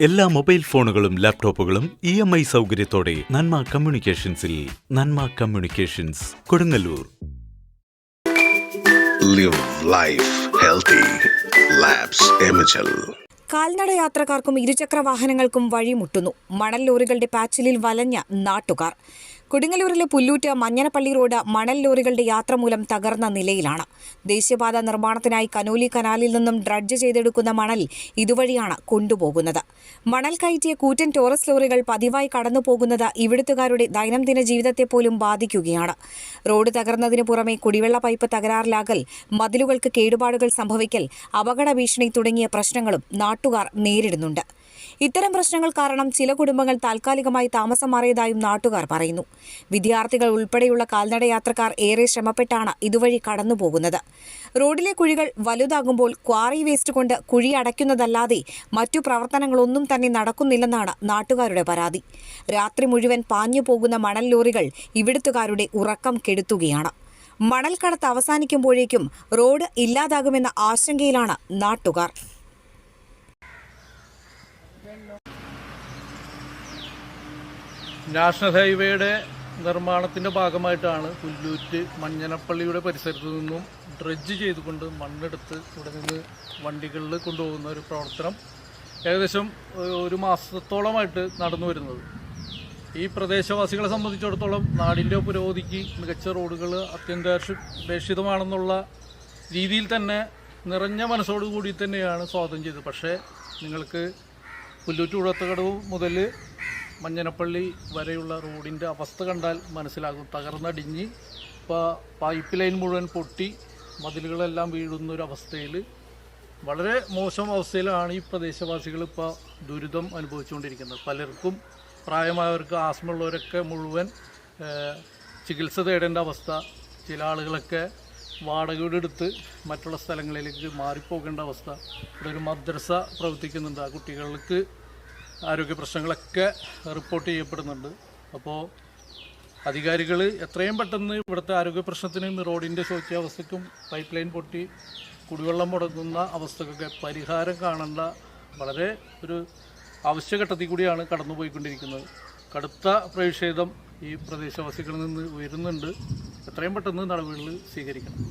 എല്ലാ മൊബൈൽ ഫോണുകളും ലാപ്ടോപ്പുകളും ഇ എം ഐ സൗകര്യത്തോടെ നന്മ കമ്മ്യൂണിക്കേഷൻസിൽ Nanma communications Kodungallur. Live life healthy. കാൽനട യാത്രക്കാർക്കും ഇരുചക്ര വാഹനങ്ങൾക്കും വഴിമുട്ടുന്നു. മണൽ ലോറികളുടെ പാച്ചിലിൽ വലഞ്ഞ നാട്ടുകാർ. കൊടുങ്ങല്ലൂരിലെ പുല്ലൂറ്റ് മഞ്ഞനപ്പള്ളി റോഡ് മണൽ ലോറികളുടെ യാത്ര മൂലം തകർന്ന നിലയിലാണ്. ദേശീയപാത നിർമ്മാണത്തിനായി കനോലി കനാലിൽ നിന്നും ഡ്രഡ്ജ് ചെയ്തെടുക്കുന്ന മണൽ ഇതുവഴിയാണ് കൊണ്ടുപോകുന്നത്. മണൽ കയറ്റിയ കൂറ്റൻ ടോറസ് ലോറികൾ പതിവായി കടന്നു പോകുന്നത് ഇവിടുത്തുകാരുടെ ദൈനംദിന ജീവിതത്തെ പോലും ബാധിക്കുകയാണ്. റോഡ് തകർന്നതിനു പുറമെ കുടിവെള്ള പൈപ്പ് തകരാറിലാകൽ മതിലുകൾക്ക് കേടുപാടുകൾ സംഭവിക്കൽ അപകട ഭീഷണി തുടങ്ങിയ പ്രശ്നങ്ങളും നാട്ടുകാർ നേരിടുന്നുണ്ട്. ഇത്തരം പ്രശ്നങ്ങൾ കാരണം ചില കുടുംബങ്ങൾ താൽക്കാലികമായി താമസം മാറിയതായും നാട്ടുകാർ പറയുന്നു. വിദ്യാർത്ഥികൾ ഉൾപ്പെടെയുള്ള കാൽനട യാത്രക്കാർ ഏറെ ശ്രമപ്പെട്ടാണ് ഇതുവഴി കടന്നുപോകുന്നത്. റോഡിലെ കുഴികൾ വലുതാകുമ്പോൾ ക്വാറി വേസ്റ്റ് കൊണ്ട് കുഴി അടയ്ക്കുന്നതല്ലാതെ മറ്റു പ്രവർത്തനങ്ങളൊന്നും തന്നെ നടക്കുന്നില്ലെന്നാണ് നാട്ടുകാരുടെ പരാതി. രാത്രി മുഴുവൻ പാഞ്ഞു പോകുന്ന മണൽ ലോറികൾ ഇവിടുത്തുകാരുടെ ഉറക്കം കെടുത്തുകയാണ്. മണൽ കടത്ത് അവസാനിക്കുമ്പോഴേക്കും റോഡ് ഇല്ലാതാകുമെന്ന ആശങ്കയിലാണ് നാട്ടുകാർ. നാഷണൽ ഹൈവേയുടെ നിർമ്മാണത്തിന്റെ ഭാഗമായിട്ടാണ് പുല്ലൂറ്റ് മഞ്ഞനപ്പള്ളിയുടെ പരിസരത്ത് നിന്നും ഡ്രഡ്ജ് ചെയ്തുകൊണ്ട് മണ്ണെടുത്ത് ഇവിടെ നിന്ന് വണ്ടികളിൽ കൊണ്ടുപോകുന്ന ഒരു പ്രവർത്തനം ഏകദേശം ഒരു- മാസത്തോളമായിട്ട് നടന്നു വരുന്നത്. ഈ പ്രദേശവാസികളെ സംബന്ധിച്ചിടത്തോളം നാടിന്റെ പുരോഗതിക്ക് മികച്ച റോഡുകൾ അത്യന്താപേക്ഷിതമാണെന്നുള്ള രീതിയിൽ തന്നെ നിറഞ്ഞ മനസ്സോടുകൂടി തന്നെയാണ് സ്വാഗതം ചെയ്തത്. പക്ഷേ നിങ്ങൾക്ക് പുല്ലൂറ്റ് ഉഴത്തകടവ് മുതൽ മഞ്ഞനപ്പള്ളി വരെയുള്ള റോഡിന്റെ അവസ്ഥ കണ്ടാൽ മനസ്സിലാകും. തകർന്നടിഞ്ഞ് ഇപ്പോൾ പൈപ്പ് ലൈൻ മുഴുവൻ പൊട്ടി മതിലുകളെല്ലാം വീഴുന്നൊരവസ്ഥയിൽ വളരെ മോശം അവസ്ഥയിലാണ് ഈ പ്രദേശവാസികൾ ഇപ്പോൾ ദുരിതം അനുഭവിച്ചുകൊണ്ടിരിക്കുന്നത്. പലർക്കും പ്രായമായവർക്ക് ആസ്മുള്ളവരൊക്കെ മുഴുവൻ ചികിത്സ തേടേണ്ട അവസ്ഥ. ചില ആളുകളൊക്കെ വാടക വീടെടുത്ത് മറ്റുള്ള സ്ഥലങ്ങളിലേക്ക് മാറിപ്പോകേണ്ട അവസ്ഥ. ഇവിടെ ഒരു മദ്രസ പ്രവർത്തിക്കുന്നുണ്ട്. ആ കുട്ടികൾക്ക് ആരോഗ്യ പ്രശ്നങ്ങളൊക്കെ റിപ്പോർട്ട് ചെയ്യപ്പെടുന്നുണ്ട്. അപ്പോൾ അധികാരികൾ എത്രയും പെട്ടെന്ന് ഇവിടുത്തെ ആരോഗ്യ പ്രശ്നത്തിനും റോഡിന്റെ ശോച്യാവസ്ഥയ്ക്കും പൈപ്പ് ലൈൻ പൊട്ടി കുടിവെള്ളം മുടങ്ങുന്ന അവസ്ഥക്കൊക്കെ പരിഹാരം കാണേണ്ട വളരെ ഒരു ആവശ്യഘട്ടത്തിൽ കൂടിയാണ് കടന്നുപോയിക്കൊണ്ടിരിക്കുന്നത്. കടുത്ത പ്രതിഷേധം ഈ പ്രദേശവാസികളിൽ നിന്ന് ഉയരുന്നുണ്ട്. എത്രയും പെട്ടെന്ന് നടപടികൾ സ്വീകരിക്കണം.